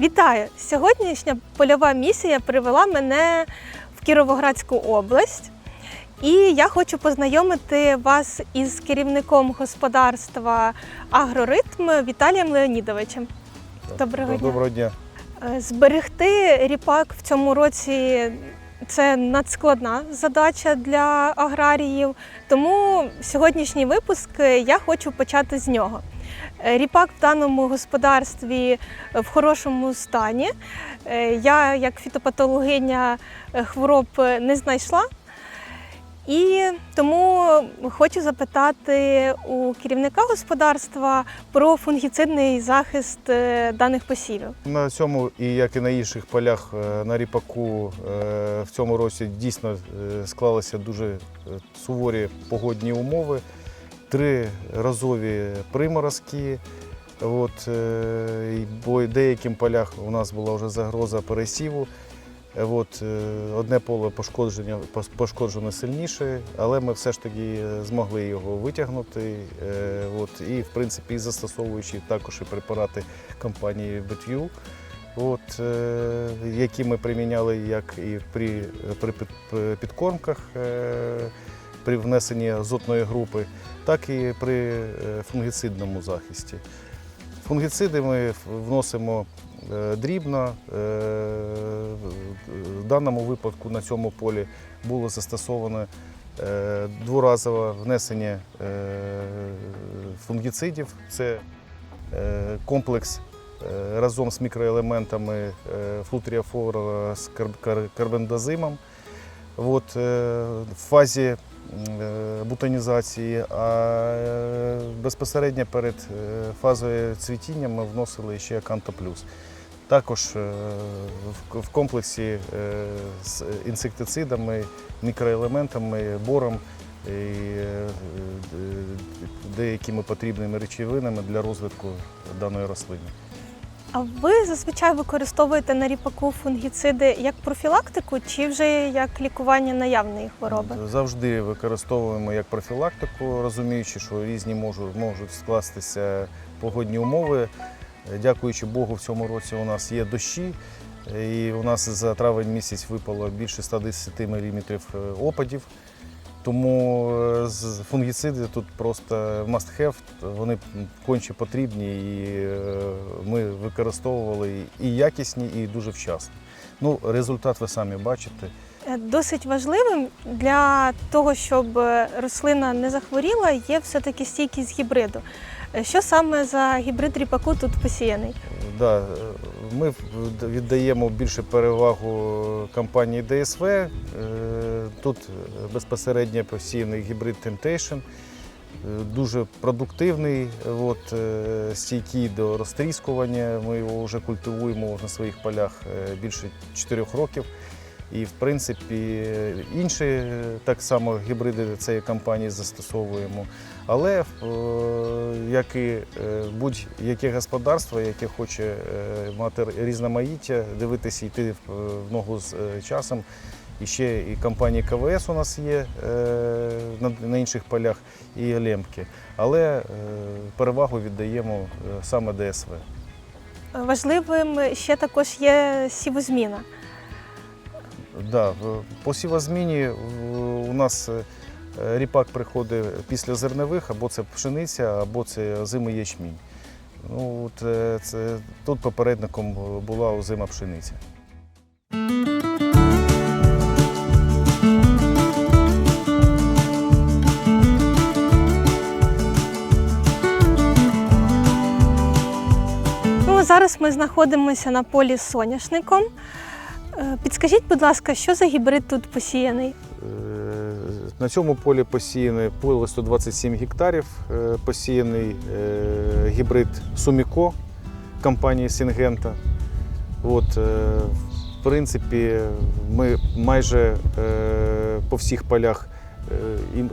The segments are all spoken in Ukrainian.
Вітаю! Сьогоднішня польова місія привела мене в Кіровоградську область. І я хочу познайомити вас із керівником господарства Агроритм Віталієм Леонідовичем. Доброго дня. Доброго дня. Е, Зберегти ріпак в цьому році це надскладна задача для аграріїв. Тому сьогоднішній випуск е, я хочу почати з нього. Е, Ріпак в даному господарстві в хорошому стані. Е, Я, як фітопатологиня е, хвороб, е, не знайшла. І тому хочу запитати у керівника господарства про фунгіцидний захист е, даних посівів. На цьому, і як і на інших полях е, на ріпаку е, в цьому році дійсно е, склалися дуже е, суворі погодні умови. Три разові приморозки. От, е, бо деяким полях у нас була вже загроза пересіву. От, е, одне поле пошкодження, пошкоджено сильніше, але ми все ж таки е, змогли його витягнути. От, і, в принципі, застосовуючи також і препарати компанії BetView, от, які ми приміняли як і при, при підкормках, при внесенні азотної групи, так і при е, фунгіцидному захисті. Фунгіциди ми вносимо е, дрібно. Е, В даному випадку на цьому полі було застосовано е, дворазове внесення фунгіцидів. Це комплекс разом з мікроелементами флутріафора з кар- кар- карбендазимом. От, в фазі бутонізації, а е, безпосередньо перед е, фазою цвітіння ми вносили ще Канто Плюс. Також е, в- комплексі е, з інсектицидами, мікроелементами, бором і е, е, деякими потрібними речовинами для розвитку даної рослини. А ви зазвичай використовуєте на ріпаку фунгіциди як профілактику чи вже як лікування наявної хвороби? Завжди використовуємо як профілактику, розуміючи, що різні можуть, можуть скластися погодні умови. Е, Дякуючи Богу, в цьому році у нас є дощі, е, і у нас за травень місяць випало більше 110 мм опадів. Тому е, фунгіциди тут просто must have, вони конче потрібні, і е, ми використовували і якісні, і дуже вчасно. Ну, результат ви самі бачите. Е, Досить важливим для того, щоб рослина не захворіла, є все-таки стійкість гібриду. Що саме за гібрид ріпаку тут посіяний? Да, ми віддаємо більше перевагу компанії DSV. Е, Тут безпосередньо посіяний гібрид Temptation. Е, Дуже продуктивний, от, е, стійкий до розтріскування. Ми його вже культивуємо на своїх полях більше 4 років. І, в принципі, інші так само гібриди цієї компанії застосовуємо. Але е, як і е, будь-яке господарство, яке хоче е, мати різноманіття, дивитися йти в ногу з часом. І ще і компанії КВС у нас є на, інших полях, і Лемки. Але перевагу віддаємо саме ДСВ. Важливим ще також є сівозміна. Да, в- по сівозміні в- у нас е, ріпак приходить після зернових, або це пшениця, або це озимий ячмінь. Ну, от, е, це, тут попередником була озима пшениця. Ну, зараз ми знаходимося на полі з соняшником. Е, Підскажіть, будь ласка, що за гібрид тут посіяний? Е, На цьому полі посіяне поле 127 гектарів, е, посіяний гібрид Суміко компанії Сінгента. От, в принципі, ми майже по всіх полях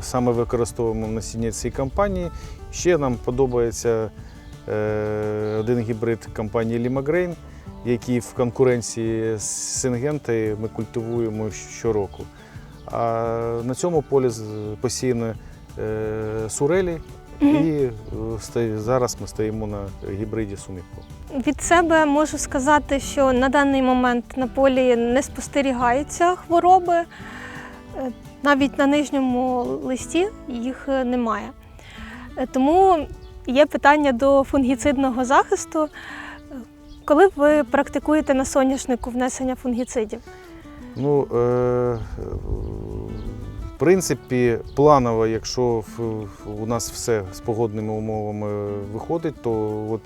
саме використовуємо насіння цієї компанії. Ще нам подобається один гібрид компанії Лімагрейн, який в конкуренції з Сингентою ми культивуємо щороку. А на цьому полі посіяно е, сурелі, і е, зараз ми стоїмо на гібриді Суміко. Від себе можу сказати, що на даний момент на полі не спостерігаються хвороби. Е, Навіть на нижньому листі їх немає. Тому є питання до фунгіцидного захисту. Коли ви практикуєте на соняшнику внесення фунгіцидів? Ну, е, е, в принципі, планово, якщо у нас все з погодними умовами виходить, то от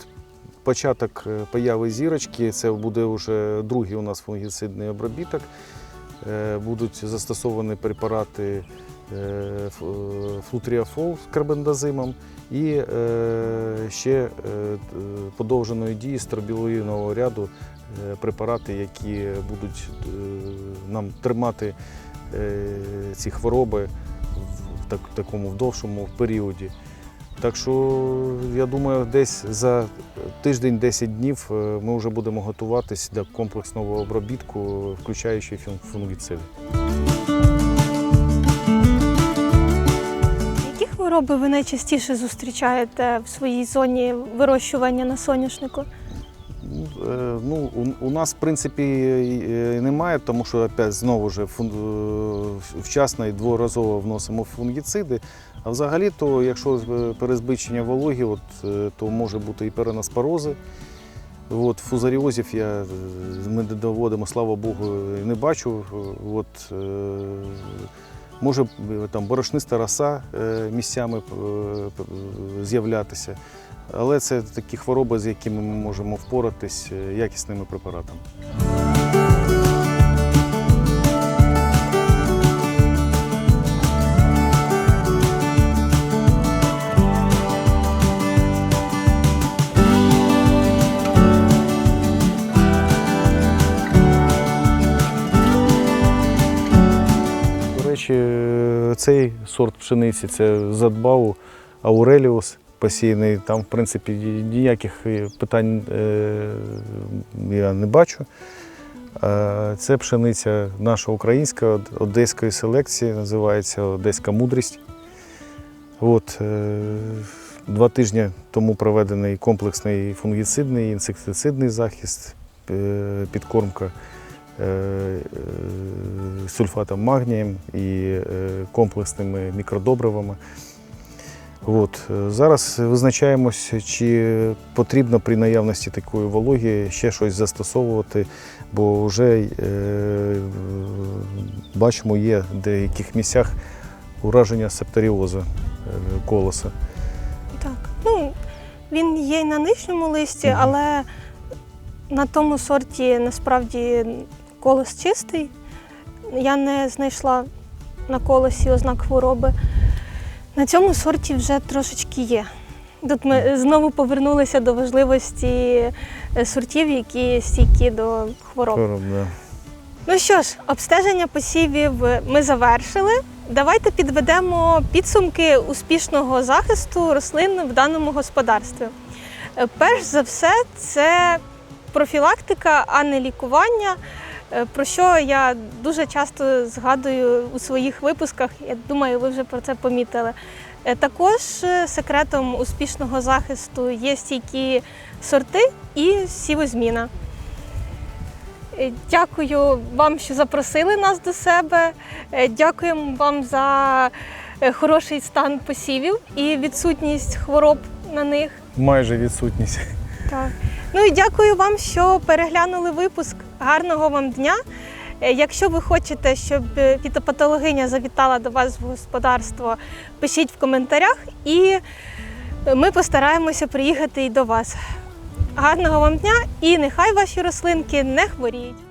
початок е, появи зірочки це буде вже другий у нас фунгіцидний обробіток. Е, Будуть застосовані препарати флутріафол з карбендазимом і е, ще е, подовженої дії стробілоїнового ряду е, препарати, які будуть е, нам тримати е, ці хвороби в так- такому вдовшому періоді. Так що я думаю, десь за тиждень-10 днів е, ми вже будемо готуватись до комплексного обробітку, включаючи фун- фунгіциди. Хвороби ви найчастіше зустрічаєте в своїй зоні вирощування на соняшнику? Е, Ну, у, у нас, в принципі, немає, тому що опять, знову ж е, вчасно і дворазово вносимо фунгіциди. А взагалі, то якщо е, перезбичення вологі, от, то може бути і перенаспорози. От, фузаріозів я, ми доводимо, слава Богу, не бачу. От, може е, там борошниста роса е, місцями е, з'являтися. Але це такі хвороби, з якими ми можемо впоратись якісними препаратами. Цей сорт пшениці це задбау Ауреліус посіяний. Там, в принципі, ніяких е, питань е, я не бачу. Е, Це пшениця наша українська одеської селекції, називається Одеська мудрість. От, два тижні тому проведений комплексний фунгіцидний, інсектицидний захист, підкормка сульфатом магнієм і е, комплексними мікродобривами. От. е, Зараз визначаємось, чи потрібно при наявності такої вологі ще щось застосовувати, бо вже е, бачимо, є в деяких місцях ураження септоріозу е, колоса. Так. Ну, він є й на нижньому листі, але на тому сорті насправді колос чистий. Я не знайшла на колосі ознак хвороби. На цьому сорті вже трошечки є. Тут ми знову повернулися до важливості е, сортів, які стійкі до хвороб. Хвороб, да. Ну що ж, обстеження посівів ми завершили. Давайте підведемо підсумки успішного захисту рослин в даному господарстві. Е, Перш за все, це профілактика, а не лікування. Е, Про що я дуже часто згадую у своїх випусках. Я думаю, ви вже про це помітили. Е, Також е, секретом успішного захисту є стійкі сорти і сівозміна. Дякую вам, що запросили нас до себе. Дякуємо вам за хороший стан посівів і відсутність хвороб на них. Майже відсутність. Так. Ну і дякую вам, що переглянули випуск. Гарного вам дня. Е, Якщо ви хочете, щоб е, фітопатологиня завітала до вас в господарство, пишіть в коментарях, і е, ми постараємося приїхати і до вас. Гарного вам дня і нехай ваші рослинки не хворіють.